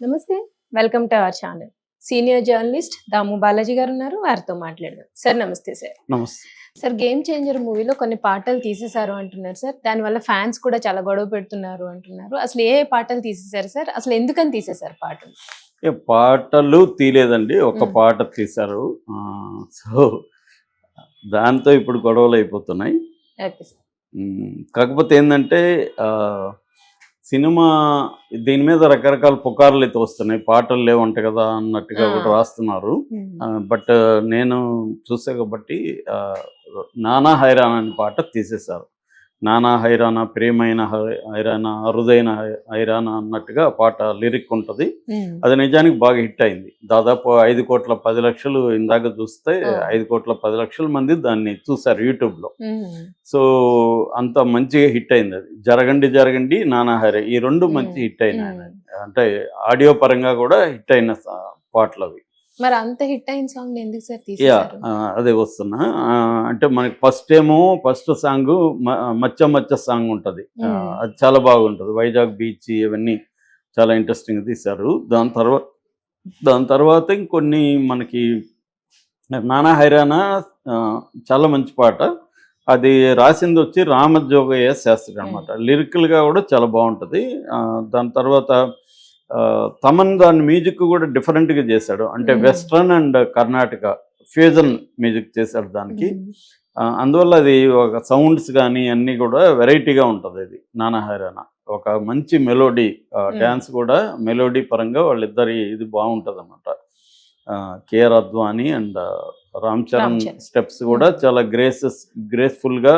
నమస్తే. Welcome to our channel senior journalist Damu Balaji garu ఉన్నారు. వారితో మాట్లాడదాం. సార్ నమస్తే సార్ నమస్తే. సార్ గేమ్ చేంజర్ మూవీలో కొన్ని పాటలు తీసేశారు అంటున్నారు సార్ దానివల్ల ఫ్యాన్స్ కూడా చాలా గొడవ పెడుతున్నారు అంటున్నారు. అసలు ఏ పాటలు తీసేశారు సార్ అసలు ఎందుకని తీసేశారు పాటలు? ఏ పాటలు తీలేదండి ఒక. పాట తీశారు. ఆ, సో దాంతో ఇప్పుడు గొడవలు అయిపోతున్నాయి. కాకపోతే ఏంటంటే ఆ, సినిమా దీని మీద రకరకాల పుకార్లు అయితే వస్తున్నాయి. పాటలు లేవంట కదా అన్నట్టుగా. కూడా రాస్తున్నారు. బట్ నేను చూసే కాబట్టి నానా హైరాన్ అనే పాట తీసేశారు. నానా హైరానా ప్రేమైన హై- హైరానా అరుదైన హై- హైరానా అన్నట్టుగా పాట లిరిక్ ఉంటుంది. అది నిజానికి బాగా హిట్ అయింది. దాదాపు ఐదు కోట్ల పది లక్షలు ఇందాక చూస్తే. ఐదు కోట్ల పది లక్షల మంది దాన్ని చూసారు యూట్యూబ్లో. సో అంత మంచిగా హిట్ అయింది అది. జరగండి జరగండి నానా హరే ఈ రెండు మంచి హిట్ అయినాయి అంటే ఆడియో పరంగా కూడా హిట్ అయిన పాటలు అవి మరి అంత హిట్ అయిన సాంగ్ ఎందుకు సార్ యా అదే వస్తున్నా. ఆ, అంటే మనకి ఫస్ట్ ఏమో ఫస్ట్ సాంగ్ మచ్చ మచ్చ సాంగ్ ఉంటుంది. మ్మ్. అది చాలా బాగుంటుంది. వైజాగ్ బీచ్ ఇవన్నీ చాలా ఇంట్రెస్టింగ్ తీశారు. దాని తర్వాత దాని తర్వాత ఇంకొన్ని మనకి నానా హైరానా ఆ, చాలా మంచి పాట. అది రాసింది వచ్చి రామజోగయ్య శాస్త్రి అనమాట లిరికల్గా కూడా చాలా బాగుంటుంది. ఆ, దాని తర్వాత తమన్ దాని మ్యూజిక్ కూడా డిఫరెంట్గా చేశాడు. అంటే. Western and Carnatic fusion music చేశాడు దానికి. అందువల్ల అది ఒక సౌండ్స్ కానీ అన్నీ కూడా వెరైటీగా ఉంటుంది ఇది నానా హైరానా. ఒక మంచి మెలోడీ డ్యాన్స్ కూడా మెలోడీ పరంగా వాళ్ళిద్దరి ఇది బాగుంటుంది అనమాట కేఆర్ అద్వాని అండ్ రామ్ చరణ్. స్టెప్స్ కూడా చాలా గ్రేసెస్ గ్రేస్ఫుల్గా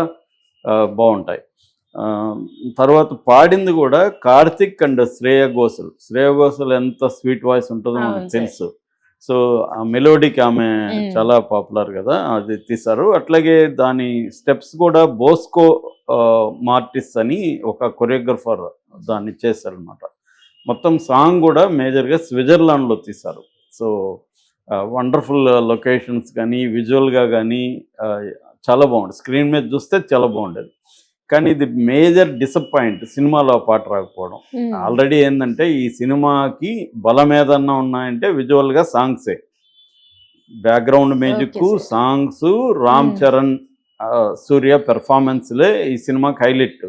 బాగుంటాయి. తర్వాత పాడింది కూడా కార్తిక్ అండ్ శ్రేయ ఘోషల్. శ్రేయ ఘోషల్ ఎంత స్వీట్ వాయిస్ ఉంటుందో మనకు. తెలుసు. సో ఆ మెలోడీకి ఆమె. చాలా పాపులర్ కదా అది తీశారు. అట్లాగే దాని స్టెప్స్ కూడా బోస్కో మార్టిస్ అని ఒక కొరియోగ్రఫర్ దాన్ని చేశారనమాట మొత్తం సాంగ్ కూడా మేజర్గా స్విట్జర్లాండ్లో తీశారు. సో వండర్ఫుల్ లొకేషన్స్ కానీ విజువల్గా కానీ చాలా బాగుంది. స్క్రీన్ మీద చూస్తే చాలా బాగుండేది. కానీ ఇది మేజర్ డిసప్పాయింట్ సినిమాలో పాట రాకపోవడం. ఆల్రెడీ ఏంటంటే ఈ సినిమాకి బలం ఏదన్నా ఉన్నాయంటే విజువల్గా సాంగ్సే background music. Songs Ram. Charan Surya పెర్ఫార్మెన్స్లే ఈ సినిమాకి హైలైట్.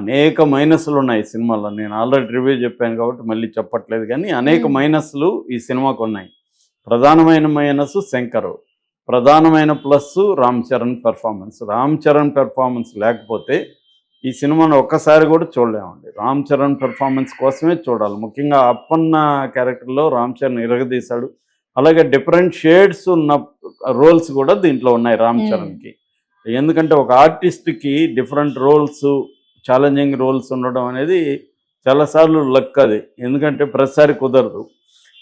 అనేక మైనస్లు ఉన్నాయి ఈ సినిమాలో నేను ఆల్రెడీ రివ్యూ చెప్పాను కాబట్టి మళ్ళీ చెప్పట్లేదు కానీ అనేక. మైనస్లు ఈ సినిమాకు ఉన్నాయి ప్రధానమైన మైనస్ శంకర్ ప్రధానమైన plus Ram Charan performance Ram Charan performance లేకపోతే ఈ సినిమాను ఒక్కసారి కూడా చూడలేమండి. రామ్ చరణ్ పెర్ఫార్మెన్స్ కోసమే చూడాలి. ముఖ్యంగా అప్పన్న క్యారెక్టర్లో రామ్ చరణ్ ఇరగదీశాడు. అలాగే డిఫరెంట్ షేడ్స్ ఉన్న రోల్స్ కూడా దీంట్లో ఉన్నాయి రామ్. చరణ్కి. ఎందుకంటే ఒక ఆర్టిస్ట్కి డిఫరెంట్ రోల్స్ ఛాలెంజింగ్ రోల్స్ ఉండడం అనేది చాలాసార్లు లక్ అది. ఎందుకంటే ప్రతిసారి కుదరదు.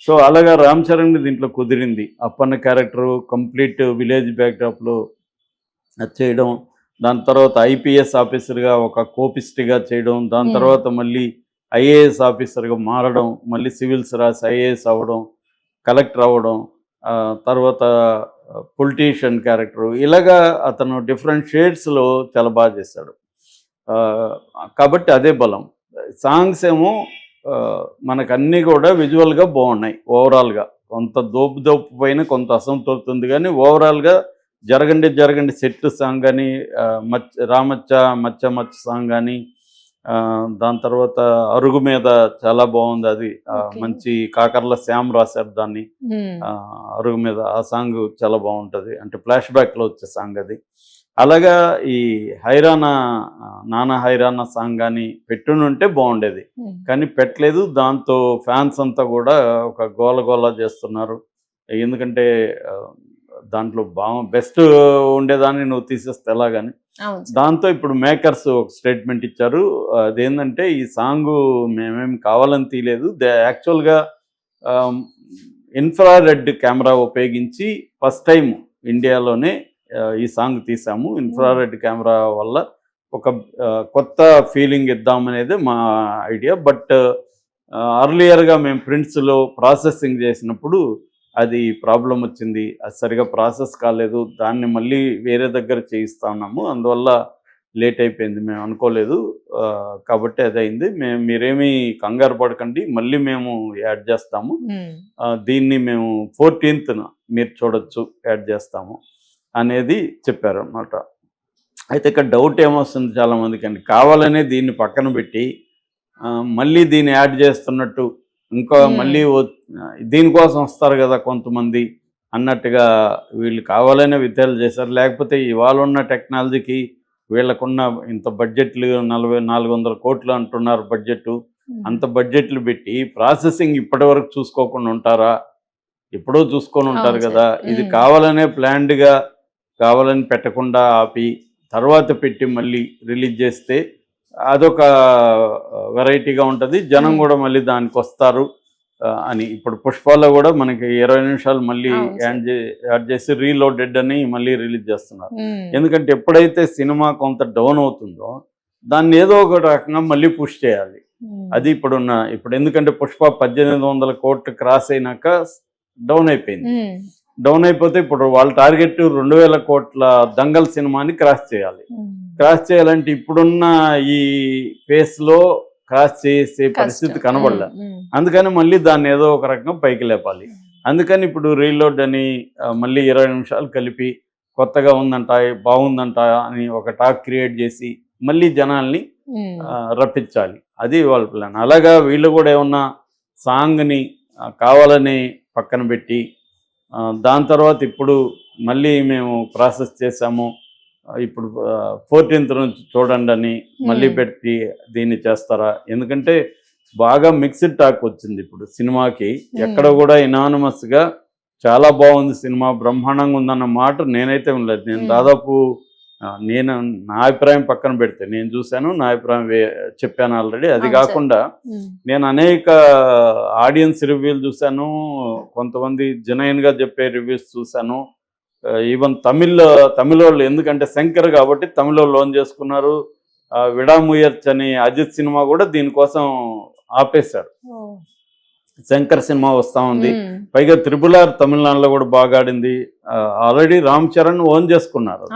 సో అలాగా రామ్ చరణ్ దీంట్లో కుదిరింది. అప్పన్న క్యారెక్టర్ కంప్లీట్ విలేజ్ బ్యాక్డ్రాప్లో చేయడం దాని తర్వాత ఐపీఎస్ ఆఫీసర్గా ఒక కోపిస్ట్గా చేయడం దాని. తర్వాత మళ్ళీ ఐఏఎస్ ఆఫీసర్గా మారడం మళ్ళీ సివిల్స్ రాసి ఐఏఎస్ అవ్వడం కలెక్టర్ అవ్వడం తర్వాత పొలిటీషియన్ క్యారెక్టర్ ఇలాగా అతను డిఫరెంట్ షేడ్స్లో చాలా బాగా చేశాడు. కాబట్టి అదే బలం. సాంగ్స్ ఏమో ఆ, మనకు అన్నీ కూడా విజువల్గా బాగున్నాయి ఓవరాల్గా. కొంత దోపు దోపు పైన కొంత అసంతృప్తి ఉంది కానీ ఓవరాల్గా జరగండి జరగండి. సెట్ సాంగ్ కానీ మచ్చ రామచ్చ మచ్చ మచ్చ సాంగ్ కానీ దాని తర్వాత అరుగు మీద చాలా బాగుంది అది. మంచి కాకర్ల శ్యామ్ రాశారు దాన్ని. అరుగు మీద ఆ సాంగ్ చాలా బాగుంటుంది. అంటే ఫ్లాష్ బ్యాక్లో వచ్చే సాంగ్ అది. అలాగా ఈ హైరానా ఆ, నానా హైరానా సాంగ్ కానీ పెట్టునుంటే బాగుండేది. కానీ పెట్టలేదు. దాంతో ఫ్యాన్స్ అంతా కూడా ఒక గోల గోల చేస్తున్నారు. ఎందుకంటే దాంట్లో బాగా బెస్ట్ ఉండేదాన్ని నువ్వు తీసేస్తే ఎలాగని. దాంతో ఇప్పుడు మేకర్స్ ఒక స్టేట్మెంట్ ఇచ్చారు. అదేంటంటే ఈ సాంగ్ మేమేం కావాలని తీయలేదు. దే యాక్చువల్గా ఇన్ఫ్రారెడ్ కెమెరా ఉపయోగించి ఫస్ట్ టైం ఇండియాలోనే ఈ సాంగ్ తీసాము. ఇన్ఫ్రారెడ్ కెమెరా వల్ల ఒక కొత్త ఫీలింగ్ ఇద్దామనేది మా ఐడియా. బట్ అర్లియర్గా మేము ప్రింట్స్లో ప్రాసెసింగ్ చేసినప్పుడు అది ప్రాబ్లం వచ్చింది. అది సరిగా ప్రాసెస్ కాలేదు. దాన్ని మళ్ళీ వేరే దగ్గర చేయిస్తా ఉన్నాము అందువల్ల లేట్ అయిపోయింది. మేము అనుకోలేదు. కాబట్టి అది అయింది. మేము మీరేమీ కంగారు పడకండి. మళ్ళీ మేము యాడ్ చేస్తాము. దీన్ని మేము ఫోర్టీన్త్న మీరు చూడొచ్చు. యాడ్ చేస్తాము. అనేది చెప్పారు అనమాట అయితే ఇక్కడ డౌట్ ఏమొస్తుంది చాలా మందికి అండి కావాలనే దీన్ని పక్కన పెట్టి మళ్ళీ దీన్ని యాడ్ చేస్తున్నట్టు ఇంకా Hmm. మళ్ళీ దీనికోసం వస్తారు కదా కొంతమంది అన్నట్టుగా వీళ్ళు కావాలనే విద్యలు చేశారు లేకపోతే ఇవాళ ఉన్న టెక్నాలజీకి వీళ్ళకున్న ఇంత బడ్జెట్లు నలభై నాలుగు వందల కోట్లు అంటున్నారు బడ్జెట్ ఉమ్. అంత బడ్జెట్లు పెట్టి ప్రాసెసింగ్ ఇప్పటి వరకు చూసుకోకుండా ఉంటారా ఎప్పుడో చూసుకొని ఉంటారు కదా. ఇది మ్మ్. కావాలనే ప్లాన్డ్గా కావాలని పెట్టకుండా ఆపి తర్వాత పెట్టి మళ్ళీ రిలీజ్ చేస్తే అదొక వెరైటీగా ఉంటుంది. జనం. కూడా మళ్ళీ దానికి వస్తారు అని. ఇప్పుడు పుష్పాల్లో కూడా మనకి ఇరవై నిమిషాలు మళ్ళీ. యాడ్ యాడ్ చేసి రీలోడెడ్ అని మళ్ళీ రిలీజ్ చేస్తున్నారు. ఎందుకంటే ఎప్పుడైతే సినిమా కొంత డౌన్ అవుతుందో దాన్ని ఏదో ఒక రకంగా మళ్ళీ పుష్ చేయాలి. అది ఇప్పుడున్న ఇప్పుడు ఎందుకంటే పుష్ప పద్దెనిమిది వందల కోట్లు క్రాస్ అయినాక డౌన్ అయిపోయింది. డౌన్ అయిపోతే ఇప్పుడు వాళ్ళ టార్గెట్ రెండు వేల కోట్ల దంగల్ సినిమాని క్రాస్ చేయాలి. క్రాస్ చేయాలంటే ఇప్పుడున్న ఈ ఫేస్లో క్రాస్ చేసే పరిస్థితి కష్టం. కనబడలే. ఉమ్, ఉమ్. అందుకని మళ్ళీ దాన్ని ఏదో ఒక రకంగా పైకి లేపాలి. అందుకని ఇప్పుడు రీలోడ్ అని మళ్ళీ ఇరవై నిమిషాలు కలిపి కొత్తగా ఉందంట బాగుందంట అని ఒక టాక్ క్రియేట్ చేసి మళ్ళీ జనాల్ని రప్పించాలి. అది వాళ్ళ ప్లాన్. అలాగా వీళ్ళు కూడా ఏమన్నా సాంగ్ని కావాలని పక్కన పెట్టి దాని తర్వాత ఇప్పుడు మళ్ళీ మేము ప్రాసెస్ చేసాము ఇప్పుడు ఫోర్టీన్త్ నుంచి చూడండి అని మళ్ళీ. పెట్టి దీన్ని చేస్తారా? ఎందుకంటే బాగా మిక్స్డ్ టాక్ వచ్చింది ఇప్పుడు సినిమాకి. ఎక్కడ కూడా ఇనానమస్గా చాలా బాగుంది సినిమా బ్రహ్మాండంగా ఉందన్న మాట నేనైతే ఉండలేదు నేను. దాదాపు నేను నా అభిప్రాయం పక్కన పెడితే నేను చూశాను నా అభిప్రాయం చెప్పాను ఆల్రెడీ అది. కాకుండా నేను అనేక ఆడియన్స్ రివ్యూలు చూశాను కొంతమంది జెనైన్గా చెప్పే రివ్యూస్ చూశాను. ఈవెన్ తమిళ్ తమిళ వాళ్ళు ఎందుకంటే శంకర్ కాబట్టి తమిళ వాళ్ళు లోన్ చేసుకున్నారు. విడాముయర్చ్ అని అజిత్ సినిమా కూడా దీనికోసం ఆపేశారు. శంకర్ సినిమా వస్తా ఉంది. పైగా త్రిపుల్ ఆర్ తమిళనాడులో కూడా బాగా ఆడింది. ఆల్రెడీ రామ్ చరణ్ ఓన్ చేసుకున్నారు.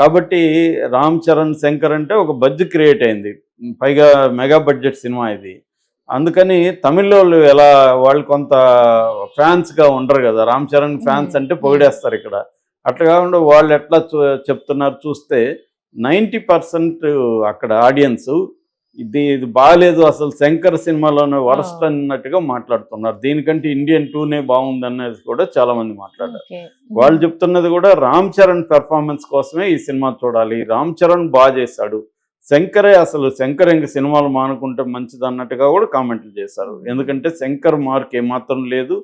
కాబట్టి రామ్ చరణ్ శంకర్ అంటే ఒక బడ్జ్ క్రియేట్ అయింది. పైగా మెగా బడ్జెట్ సినిమా ఇది. అందుకని తమిళ వాళ్ళు ఎలా వాళ్ళు కొంత ఫ్యాన్స్గా ఉండరు కదా. రామ్ చరణ్ ఫ్యాన్స్. అంటే పొగిడేస్తారు ఇక్కడ. అట్లా కాకుండా వాళ్ళు ఎట్లా చెప్తున్నారు చూస్తే నైంటీ పర్సెంట్ అక్కడ ఆడియన్స్ ఇది ఇది బాగాలేదు అసలు శంకర్ సినిమాలోనే వరస్ట్. అన్నట్టుగా మాట్లాడుతున్నారు. దీనికంటే ఇండియన్ టూనే బాగుంది అనేది కూడా చాలా మంది మాట్లాడారు. వాళ్ళు చెప్తున్నది కూడా రామ్ చరణ్ పెర్ఫార్మెన్స్ కోసమే ఈ సినిమా చూడాలి. రామ్ చరణ్ బాగా చేశాడు. శంకరే అసలు శంకర్ ఇంక సినిమాలు మానుకుంటే మంచిది అన్నట్టుగా కూడా కామెంట్లు చేశారు. ఎందుకంటే శంకర్ మార్క్ ఏమాత్రం లేదు.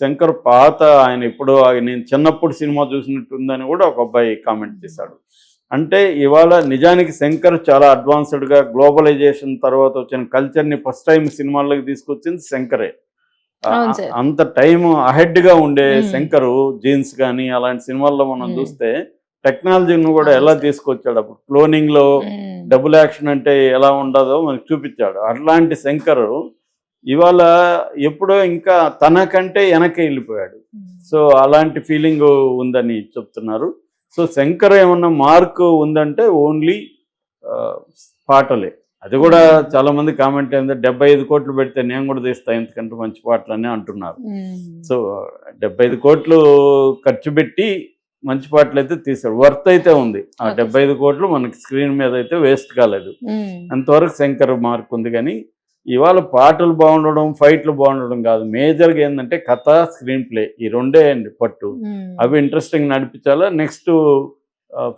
శంకర్ పాత ఆయన ఆయన నేను చిన్నప్పుడు సినిమా చూసినట్టుందని కూడా ఒక అబ్బాయి కామెంట్ చేశాడు. అంటే ఇవాళ నిజానికి శంకర్ చాలా అడ్వాన్స్డ్గా గ్లోబలైజేషన్ తర్వాత వచ్చిన కల్చర్ని ఫస్ట్ టైం సినిమాల్లోకి తీసుకొచ్చింది శంకరే. అంత టైం గా ఉండే. శంకరు జీన్స్ కానీ అలాంటి సినిమాల్లో మనం. చూస్తే టెక్నాలజీని కూడా ఎలా. తీసుకొచ్చాడు అప్పుడు క్లోనింగ్లో ఉమ్, డబుల్ యాక్షన్ అంటే ఎలా ఉండదో మనకు చూపించాడు అట్లాంటి శంకరు ఇవాళ ఎప్పుడో ఇంకా తనకంటే వెనక్కి వెళ్ళిపోయాడు. సో అలాంటి ఫీలింగ్ ఉందని చెప్తున్నారు సో శంకర్ ఏమన్నా మార్క్ ఉందంటే ఓన్లీ పాటలే అది కూడా. చాలా మంది కామెంట్ ఏంటంటే డెబ్బై ఐదు కోట్లు పెడితే నేను కూడా తీస్తా ఎందుకంటే మంచి పాటలు అని అంటున్నారు. సో డెబ్బై ఐదు కోట్లు ఖర్చు పెట్టి మంచి పాటలు అయితే తీశాడు వర్త్ అయితే ఉంది ఆ. డెబ్బై ఐదు కోట్లు మనకి స్క్రీన్ మీద అయితే వేస్ట్ కాలేదు. అంతవరకు శంకర్ మార్క్ ఉంది కానీ ఇవాళ పాటలు బాగుండడం ఫైట్లు బాగుండడం కాదు. మేజర్గా ఏంటంటే కథ స్క్రీన్ ప్లే ఈ రెండే అండి పట్టు. అవి ఇంట్రెస్టింగ్ నడిపించాలా నెక్స్ట్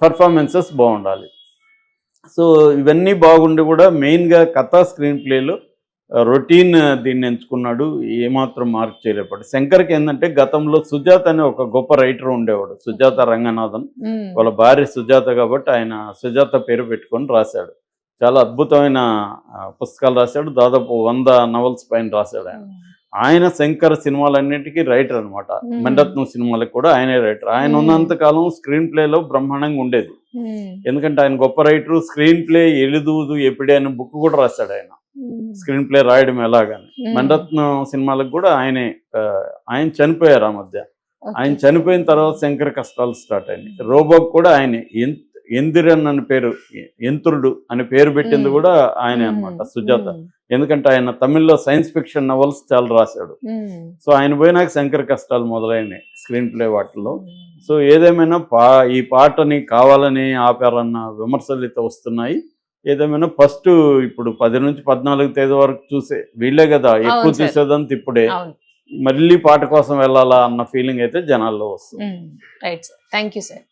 పర్ఫార్మెన్సెస్ బాగుండాలి. సో ఇవన్నీ బాగుండి కూడా మెయిన్గా కథ స్క్రీన్ ప్లేలో రొటీన్ దీన్ని ఎంచుకున్నాడు ఏమాత్రం మార్క్ చేయలేపాడు శంకర్కి ఏంటంటే గతంలో సుజాత అనే ఒక గొప్ప రైటర్ ఉండేవాడు సుజాత రంగనాథన్. వాళ్ళ భార్య సుజాత కాబట్టి ఆయన సుజాత పేరు పెట్టుకొని రాశాడు. చాలా అద్భుతమైన పుస్తకాలు రాశాడు దాదాపు వంద నవల్స్ పైన రాశాడు ఆయన ఆయన శంకర్ సినిమాలన్నిటికీ రైటర్ అనమాట Hmm. మెండత్నం సినిమాలకు కూడా ఆయనే రైటర్ ఆయన Hmm. ఉన్నంత కాలం స్క్రీన్ ప్లేలో బ్రహ్మాండంగా ఉండేది. ఎందుకంటే ఆయన గొప్ప రైటర్ స్క్రీన్ ప్లే ఎలిదూదు ఎప్పుడే అనే బుక్ కూడా రాశాడు ఆయన. స్క్రీన్ ప్లే రాయడం ఎలాగని. మెండత్నం సినిమాలకు కూడా ఆయనే ఆయన చనిపోయారు ఆ మధ్య. ఆయన చనిపోయిన తర్వాత శంకర్ కష్టాలు స్టార్ట్ అయినాయి రోబోక్ కూడా ఆయనే ఎంత ఎందిరన్ అని పేరు ఎంతురుడు అని పేరు పెట్టింది. కూడా ఆయనే అన్నమాట సుజాత. ఎందుకంటే ఆయన తమిళ్ళో సైన్స్ ఫిక్షన్ నవల్స్ చాలా రాశాడు. సో ఆయన పోయినాక శంకర కష్టాలు మొదలైనాయి స్క్రీన్ ప్లే వాటిల్లో. సో ఏదేమైనా పా ఈ పాటని కావాలని ఆపారన్న విమర్శలు అయితే వస్తున్నాయి. ఏదేమైనా ఫస్ట్ ఇప్పుడు పది నుంచి పద్నాలుగు తేదీ వరకు చూసే వీళ్ళే కదా ఎక్కువ. చూసేదంతా ఇప్పుడే. మళ్ళీ పాట కోసం వెళ్ళాలా అన్న ఫీలింగ్ అయితే జనాల్లో వస్తుంది. Right sir thank you sir